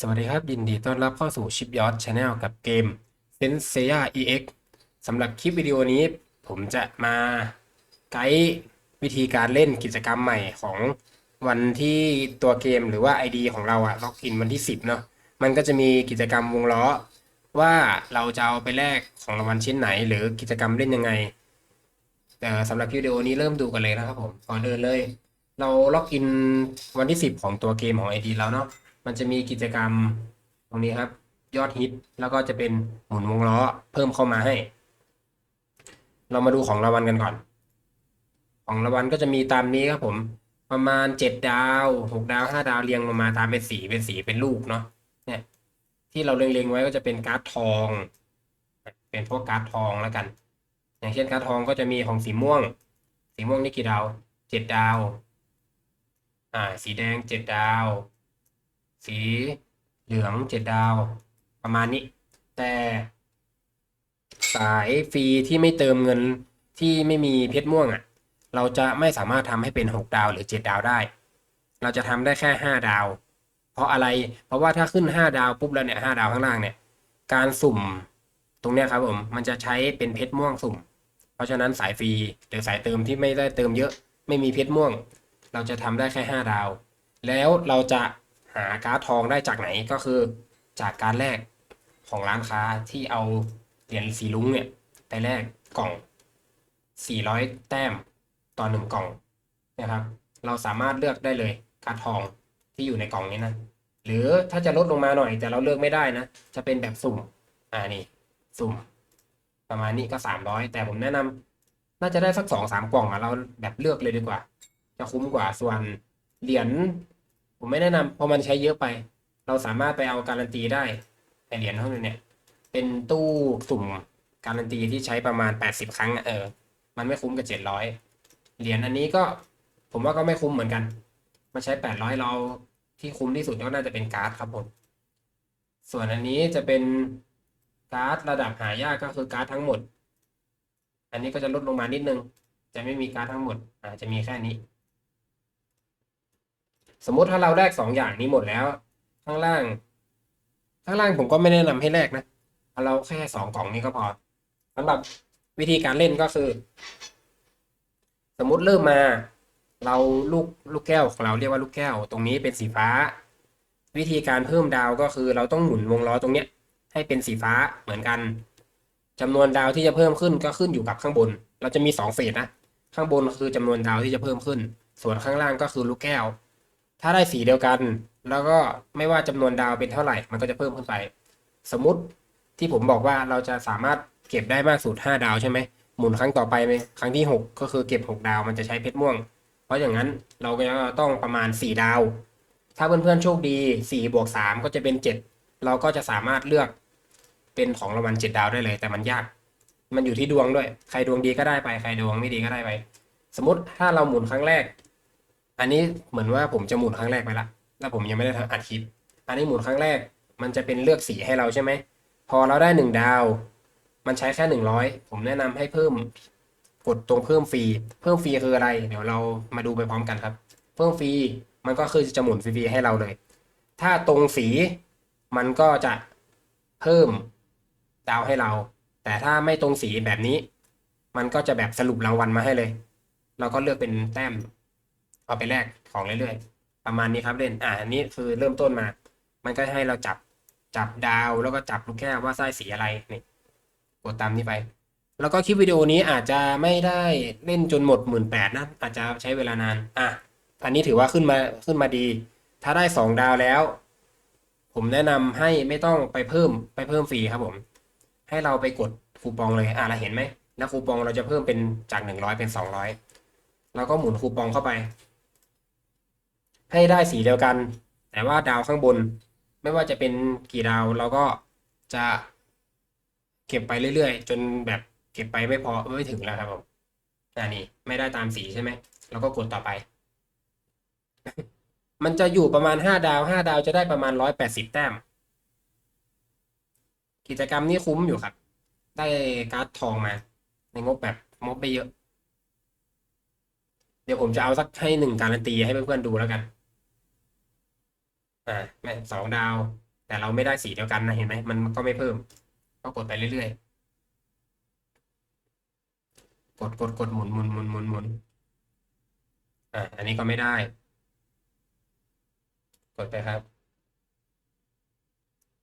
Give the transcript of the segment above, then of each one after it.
สวัสดีครับ ยินดีต้อนรับเข้าสู่ชิปยอ t ชาแนลกับเกม s e n s e i a EX สำหรับคลิปวิดีโอนี้ ผมจะมาไกด์วิธีการเล่นกิจกรรมใหม่ของวันที่ตัวเกมหรือว่า ID ของเราอะล็อกอินวันที่ 10 เนาะมันก็จะมีกิจกรรมวงล้อ ว่าเราจะเอาไปแลกของรางวัลชิ้นไหน หรือกิจกรรมเล่นยังไง แต่สำหรับคลิปวิดีโอนี้เริ่มดูกันเลยนะครับผมก่อนเดินเลย เราล็อกอินวันที่ 10 ของตัวเกมของ ID เราเนาะ มันจะมีกิจกรรมตรงนี้ครับ ยอดฮิตแล้วก็จะเป็นหมุนวงล้อเพิ่มเข้ามาให้ เรามาดูของรางวัลกันก่อน ของรางวัลก็จะมีตามนี้ครับผม ประมาณ7ดดาว6ดาว5ดาวเรียงลงมาตามเป็นสีเป็นสีเป็นลูกเนาะเนี่ยที่เราเล็งๆไว้ก็จะเป็นการ์ดทอง เป็นพวกการ์ดทองแล้วกัน อย่างเช่นการ์ดทองก็จะมีของสีม่วง สีม่วงนี่กี่ดาวเจ็ดดาว อ่า สีแดงเจ็ดดาว สีเหลืองเจ็ดดาวประมาณนี้ แต่สายฟรีที่ไม่เติมเงินที่ไม่มีเพชรม่วงอะ เราจะไม่สามารถทำให้เป็นหกดาวหรือเจ็ดดาวได้ เราจะทำได้แค่ห้าดาว เพราะอะไรเพราะว่าถ้าขึ้นห้าดาวปุ๊บแล้วเนี่ยห้าดาวข้างล่างเนี่ย การสุ่มตรงเนี้ยครับผมมันจะใช้เป็นเพชรม่วงสุ่ม เพราะฉะนั้นสายฟรีหรือสายเติมที่ไม่ได้เติมเยอะ ไม่มีเพชรม่วง เราจะทำได้แค่ห้าดาว แล้วเราจะ หาการ์ดทองได้จากไหนก็คือจากการแลกของร้านค้าที่เอาเหรียญสีลุ้งเนี่ย ไปแลกกล่อง 400 แต้มต่อหนึ่งกล่องนะครับ เราสามารถเลือกได้เลยการ์ดทองที่อยู่ในกล่องนี้นะหรือถ้าจะลดลงมาหน่อยแต่เราเลือกไม่ได้นะ จะเป็นแบบสุ่มอ่านี่ สุ่ม ประมาณนี้ก็ 300 แต่ผมแนะนำน่าจะได้สักสองสามกล่องอะเราแบบเลือกเลยดีกว่า จะคุ้มกว่าส่วนเหรียญ ผมไม่แนะนำเพราะมันใช้เยอะไป เราสามารถไปเอาการันตีได้ไอเหรียญเท่านี้เนี่ยเป็นตู้สุ่มการันตีที่ใช้ประมาณ 80 ครั้งเออ มันไม่คุ้มกับ 700 เหรียญอันนี้ก็ผมว่าก็ไม่คุ้มเหมือนกัน มันใช้ 800 เราที่คุ้มที่สุดก็น่าจะเป็นการ์ดครับผม ส่วนอันนี้จะเป็นการ์ดระดับหายากก็คือการ์ดทั้งหมด อันนี้ก็จะลดลงมานิดนึง จะไม่มีการ์ดทั้งหมดอาจจะมีแค่นี้ สมมติถ้าเราแลกสองอย่างนี้หมดแล้ว ข้างล่าง ข้างล่างผมก็ไม่แนะนำให้แลกนะเอาเราแค่สองกล่องนี้ก็พอสำหรับวิธีการเล่นก็คือ สมมุติเริ่มมา เราลูกลูกแก้วของเราเรียกว่าลูกแก้ว ตรงนี้เป็นสีฟ้า วิธีการเพิ่มดาวก็คือเราต้องหมุนวงล้อตรงเนี้ย ให้เป็นสีฟ้าเหมือนกันจำนวนดาวที่จะเพิ่มขึ้นก็ขึ้นอยู่กับข้างบน เราจะมีสองเฟสนะข้างบนคือจำนวนดาวที่จะเพิ่มขึ้น ส่วนข้างล่างก็คือลูกแก้ว ถ้าได้สีเดียวกัน แล้วก็ไม่ว่าจำนวนดาวเป็นเท่าไหร่ มันก็จะเพิ่มขึ้นไป สมมติที่ผมบอกว่าเราจะสามารถเก็บได้มากสุด5ดาวใช่ไหมหมุนครั้งต่อไปไหมครั้งที่6ก็คือเก็บ6ดาวมันจะใช้เพชรม่วง เพราะอย่างนั้นเราก็ต้องประมาณ4ดาว ถ้าเพื่อนๆโชคดี4บวก3ก็จะเป็น7เราก็จะสามารถเลือกเป็นของรางวัล7ดาวได้เลย แต่มันยาก มันอยู่ที่ดวงด้วย ใครดวงดีก็ได้ไป ใครดวงไม่ดีก็ได้ไป สมมติถ้าเราหมุนครั้งแรก อันนี้เหมือนว่าผมจะหมุนครั้งแรกไปละแล้วผมยังไม่ได้ทำอัดคลิป อันนี้หมุนครั้งแรก มันจะเป็นเลือกสีให้เราใช่ไหม พอเราได้หนึ่งดาว มันใช้แค่หนึ่งร้อยผมแนะนำให้เพิ่มกดตรงเพิ่มฟรี เพิ่มฟรีคืออะไร เดี๋ยวเรามาดูไปพร้อมกันครับ เพิ่มฟรีมันก็คือจะหมุนฟรีให้เราเลย ถ้าตรงสีมันก็จะเพิ่มดาวให้เรา แต่ถ้าไม่ตรงสีแบบนี้ มันก็จะแบบสรุปรางวัลมาให้เลย เราก็เลือกเป็นแต้ม เอาไปแลกของเรื่อยๆ ประมาณนี้ครับเล่น อ่าอันนี้คือเริ่มต้นมา มันก็ให้เราจับจับดาวแล้วก็จับลูกแก้วว่าไส้สีอะไรนี่กดตามนี้ไป แล้วก็คลิปวิดีโอนี้อาจจะไม่ได้เล่นจนหมดหมื่นแปดนะ อาจจะใช้เวลานาน อะ อันนี้ถือว่าขึ้นมาขึ้นมาดี ถ้าได้สองดาวแล้ว ผมแนะนำให้ไม่ต้องไปเพิ่มไปเพิ่มฟรีครับผม ให้เราไปกดคูปองเลย อะเราเห็นไหมแล้วคูปองเราจะเพิ่มเป็นจากหนึ่งร้อยเป็นสองร้อยแล้วก็หมุนคูปองเข้าไป ให้ได้สีเดียวกัน แต่ว่าดาวข้างบน ไม่ว่าจะเป็นกี่ดาวเราก็จะเก็บไปเรื่อยๆ จนแบบเก็บไปไม่พอไม่ถึงแล้วครับผมอ่านี่ไม่ได้ตามสีใช่ไหมเราก็กดต่อไป มันจะอยู่ประมาณห้าดาวห้าดาวจะได้ประมาณร้อยแปดสิบแต้ม กิจกรรมนี้คุ้มอยู่ครับ ได้การ์ดทองมา ในงบแบบงบไม่เยอะ เดี๋ยวผมจะเอาสักให้หนึ่งการันตีให้เพื่อนๆดูแล้วกัน อ่าแม่สองดาว แต่เราไม่ได้สีเดียวกันนะเห็นไหมมันก็ไม่เพิ่ม ก็กดไปเรื่อยๆ กดกดกดหมุนหมุนหมุนหมุนหมุนอะอันนี้ก็ไม่ได้ กดไปครับ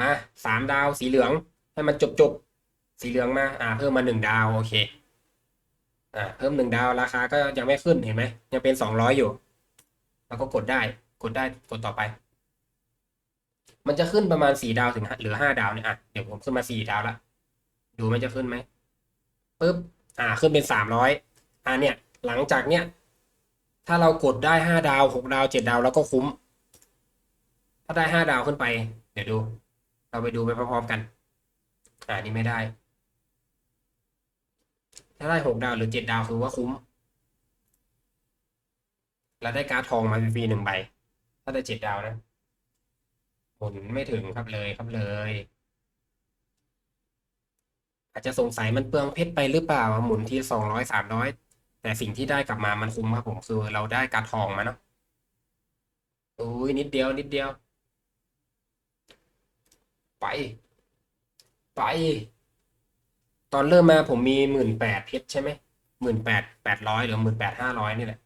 มาสามดาวสีเหลืองให้มันจบจบสีเหลืองมา อ่า เพิ่มมาหนึ่งดาวโอเค อ่า เพิ่มหนึ่งดาวราคาก็ยังไม่ขึ้นเห็นไหมยังเป็นสองร้อยอยู่ แล้วก็กดได้ กดได้ กดต่อไป มันจะขึ้นประมาณสี่ดาวถึงเหลือห้าดาวเนี่ยอะเดี๋ยวผมขึ้นมาสี่ดาวละดูมันจะขึ้นไหมปึ๊บอ่าขึ้นเป็นสามร้อยอ่าเนี่ย หลังจากเนี้ยถ้าเรากดได้ห้าดาวหกดาวเจ็ดดาวแล้วก็คุ้ม ถ้าได้ห้าดาวขึ้นไป เดี๋ยวดู เราไปดูไปพร้อมๆกัน อ่านี่ไม่ได้ ถ้าได้หกดาวหรือเจ็ดดาวคือว่าคุ้มเราได้การ์ดทองมาฟรีหนึ่งใบ ถ้าได้เจ็ดดาวนะ นไม่ถึงครับเลยครับเลย อาจจะสงสัยมันเปลืองเพชรไปหรือเปล่าหมุนทีสองร้อยสามร้อยแต่สิ่งที่ได้กลับมามันคุ้มครับผมคือเราได้การทองมาเนาะอุ้ยนิดเดียวนิดเดียว ไป ไป ตอนเริ่มมาผมมีหมื่นแปดเพชรใช่ไหมหมื่นแปดแปดร้อยหรือหมื่นแปดห้าร้อยนี่แหละ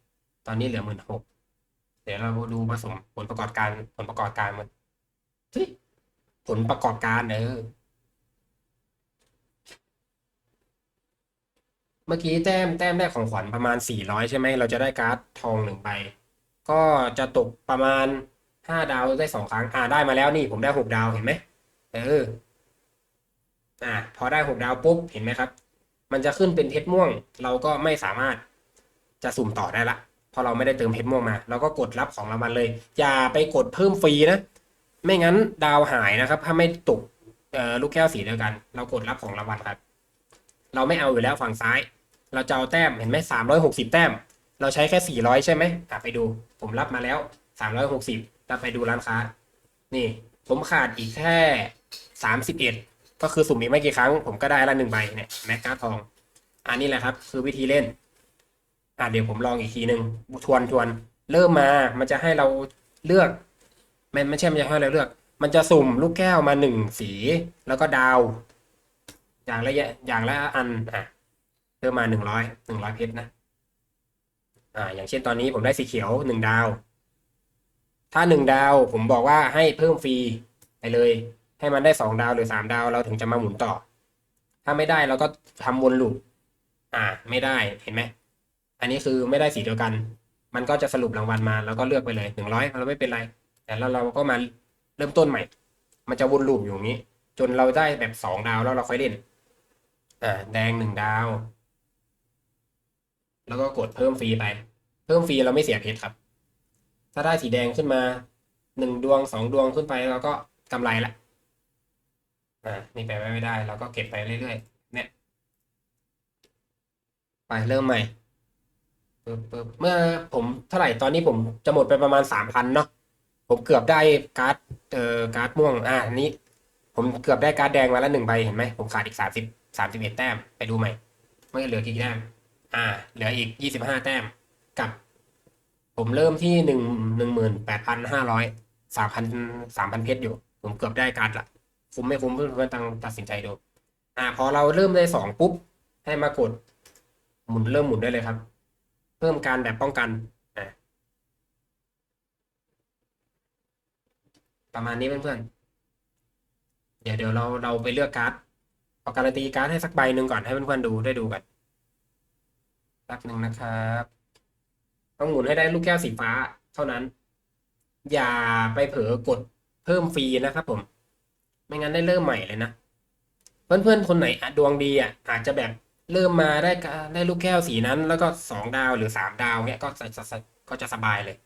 ตอนนี้เหลือหมื่นหกเดี๋ยวเราดูผสมผลประกอบการผลประกอบการมัน ผลประกอบการเออเมื่อกี้แต้มแต้มแรกของขวัญประมาณสี่ร้อยใช่ไหม เราจะได้การ์ดทองหนึ่งใบ ก็จะตกประมาณห้าดาวได้สองครั้ง อ่าได้มาแล้วนี่ผมได้หกดาวเห็นไหมเออ อ่าพอได้หกดาวปุ๊บ เห็นไหมครับ มันจะขึ้นเป็นเพชรม่วง เราก็ไม่สามารถจะสุ่มต่อได้ละเพราะเราไม่ได้เติมเพชรม่วงมา เราก็กดรับของรางวัลเลย อย่าไปกดเพิ่มฟรีนะ ไม่งั้นดาวหายนะครับ ถ้าไม่ตกลูกแก้วสีเดียวกัน เรากดรับของรางวัลครับ เราไม่เอาอยู่แล้วฝั่งซ้าย เราจะเอาแต้มเห็นไหมสามร้อยหกสิบแต้ม เราใช้แค่สี่ร้อยใช่ไหมอะไปดู ผมรับมาแล้วสามร้อยหกสิบแล้วไปดูร้านค้า นี่ ผมขาดอีกแค่สามสิบเอ็ดก็คือสุ่มอีกไม่กี่ครั้ง ผมก็ได้ละหนึ่งใบเนี่ยแม็กการทอง อันนี้แหละครับ คือวิธีเล่น อะเดี๋ยวผมลองอีกทีหนึ่งทวนทวน เริ่มมามันจะให้เราเลือก มันไม่ใช่ไมันจะให้เราเลือก มันจะสุ่มลูกแก้วมาหนึ่งสี แล้วก็ดาว อย่างละอย่างละอันอะเพิ่มมาหนึ่งร้อยหนึ่งร้อยเพชรนะอ่าอย่างเช่นตอนนี้ผมได้สีเขียวหนึ่งดาว ถ้าหนึ่งดาวผมบอกว่าให้เพิ่มฟรีไปเลย ให้มันได้สองดาวหรือสามดาวเราถึงจะมาหมุนต่อ ถ้าไม่ได้เราก็ทำวนลูปอ่า ไม่ได้เห็นไหมอันนี้คือไม่ได้สีเดียวกัน มันก็จะสรุปรางวัลมาแล้วก็เลือกไปเลยหนึ่งร้อยเราไม่เป็นไร แต่แล้วเราก็มาเริ่มต้นใหม่ มันจะวนลูปอยู่อย่างนี้ จนเราได้แบบสองดาวแล้วเราค่อยเล่น อ่า แดงหนึ่งดาว แล้วก็กดเพิ่มฟรีไป เพิ่มฟรีเราไม่เสียเพชรครับ ถ้าได้สีแดงขึ้นมาหนึ่งดวงสองดวงขึ้นไปเราก็กำไรละ อ่า นี่ไปไม่ได้ เราก็เก็บไปเรื่อยๆ เนี่ย ไปเริ่มใหม่เมื่อผมเท่าไหร่ตอนนี้ผมจะหมดไปประมาณสามพันเนาะ ผมเกือบได้การ์ดเอ่อการ์ดม่วงอ่าอันนี้ ผมเกือบได้การ์ดแดงมาแล้วหนึ่งใบเห็นไหมผมขาดอีกสามสิบสามสิบเอ็ดแต้มไปดูใหม่เมื่อเหลือกี่แต้มอ่า เหลืออีกยี่สิบห้าแต้มกับ ผมเริ่มที่หนึ่งหนึ่งหมื่นแปดพันห้าร้อยสามพันสามพันเพชรอยู่ ผมเกือบได้การ์ดละคุ้มไม่คุ้มเพื่อนๆตังตัดสินใจดู อ่า พอเราเริ่มได้สองปุ๊บ ให้มากด หมุนเริ่มหมุนได้เลยครับ เพิ่มการแบบป้องกันอ่า ประมาณนี้เพื่อนๆ เดี๋ยวเดี๋ยวเราเราไปเลือกการ์ดเอาการันตีการ์ดให้สักใบหนึ่งก่อนให้เพื่อนๆดูได้ดูกันแป๊บหนึ่งนะครับต้องหมุนให้ได้ลูกแก้วสีฟ้าเท่านั้น อย่าไปเผลอกดเพิ่มฟรีนะครับผม ไม่งั้นได้เริ่มใหม่เลยนะ เพื่อนๆ คนไหนดวงดีอะอาจจะแบบเริ่มมาได้ได้ลูกแก้วสีนั้น แล้วก็สองดาวหรือสามดาวเนี้ยก็จะก็จะสบายเลย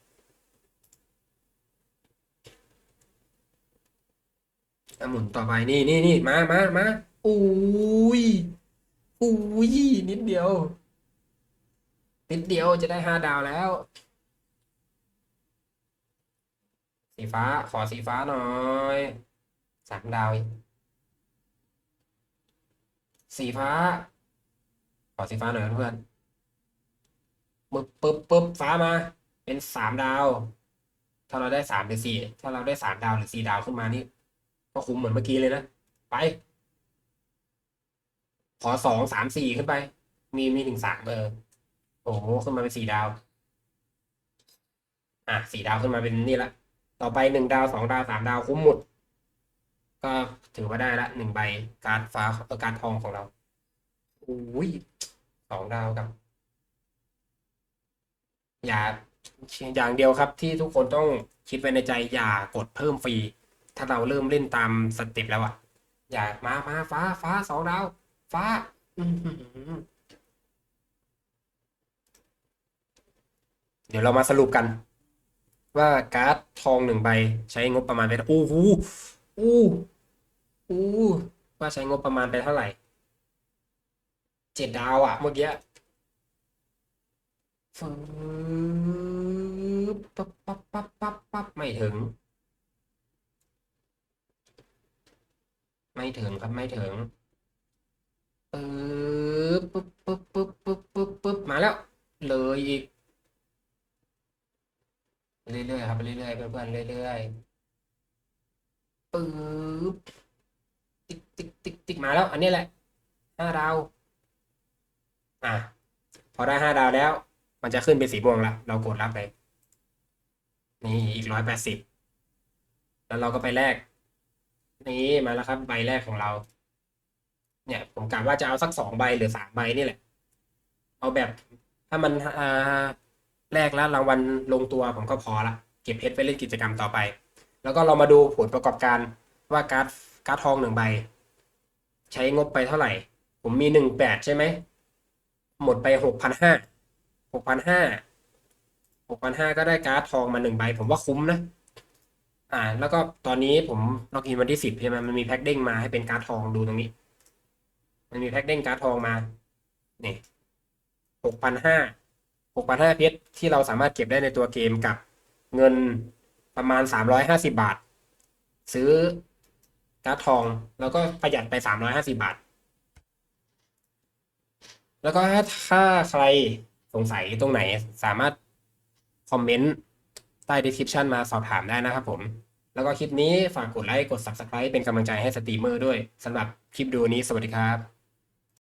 อะ หมุนต่อไปนี่นี่นี่มามามาอุ้ยอุ้ยนิดเดียว นิดเดียวจะได้ห้าดาวแล้ว สีฟ้าขอสีฟ้าหน่อยสามดาวสีฟ้า ขอสีฟ้าหน่อยเพื่อนปึ๊บปึ๊บปึ๊บฟ้ามา เป็นสามดาว ถ้าเราได้สามหรือสี่ถ้าเราได้สามดาวหรือสี่ดาวขึ้นมานี่ ก็คุมเหมือนเมื่อกี้เลยนะ ไป ขอสองสามสี่ขึ้นไป มีมีถึงสามเออโอ้โหขึ้นมาเป็นสี่ดาว อะสี่ดาวขึ้นมาเป็นนี่ละ ต่อไปหนึ่งดาวสองดาวสามดาวคุ้มหมด ก็ถือว่าได้ละหนึ่งใบการฟ้าเออการทองของเราอุ้ยสองดาวกับ อย่าอย่างเดียวครับที่ทุกคนต้องคิดไว้ในใจอย่ากดเพิ่มฟรี ถ้าเราเริ่มเล่นตามสเต็ปแล้วอะอย่ามามาฟ้าฟ้าสองดาวฟ้าเดี๋ยวเรามาสรุปกัน ว่าการ์ดทองหนึ่งใบใช้งบประมาณไปโอ้โหอู้อู้ว่าใช้งบประมาณไปเท่าไหร่เจ็ดดาวอะเมื่อกี้ฟืบปั๊บปั๊บปั๊บปั๊บปั๊บไม่ถึง ไม่ถึงครับไม่ถึงปึ๊บปึ๊บปึ๊บปึ๊บปึ๊บปึ๊บปึ๊บมาแล้ว เลยอีกเรื่อยๆครับเรื่อยๆเพื่อนๆเรื่อยๆปึ๊บติ๊กติ๊กติ๊กติ๊กมาแล้ว อันนี้แหละห้าดาวอะพอได้ห้าดาวแล้ว มันจะขึ้นเป็นสีม่วงละเรากดรับไปนี่อีกร้อยแปดสิบแล้วเราก็ไปแลก นี่มาแล้วครับ ใบแรกของเรา เนี่ย ผมกะว่าจะเอาสักสองใบหรือสามใบนี่แหละ เอาแบบ ถ้ามันอ่าแรกแล้วรางวัลลงตัวผมก็พอละเก็บเพชรไปเล่นกิจกรรมต่อไป แล้วก็เรามาดูผลประกอบการว่าการ์ดการ์ดทองหนึ่งใบ ใช้งบไปเท่าไหร่ ผมมีหนึ่งแปดใช่ไหม หมดไปหกพันห้าหกพันห้าหกพันห้าก็ได้การ์ดทองมาหนึ่งใบ ผมว่าคุ้มนะ อ่า แล้วก็ตอนนี้ผมล็อกอินวันที่สิบใช่ไหมมันมีแพ็คเด้งมาให้เป็นการ์ดทองดูตรงนี้ มันมีแพ็คเด้งการ์ดทองมาเนี่ยหกพันห้าหกพันห้าเพชรที่เราสามารถเก็บได้ในตัวเกมกับเงินประมาณสามร้อยห้าสิบาท ซื้อการ์ดทองแล้วก็ประหยัดไปสามร้อยห้าสิบาท แล้วก็ถ้าใครสงสัยตรงไหนสามารถคอมเมนต์ใต้ description มาสอบถามได้นะครับผม แล้วก็คลิปนี้ฝากกดไลค์กด subscribe เป็นกำลังใจให้สตรีมเมอร์ด้วยสำหรับคลิปดูนี้สวัสดีครับ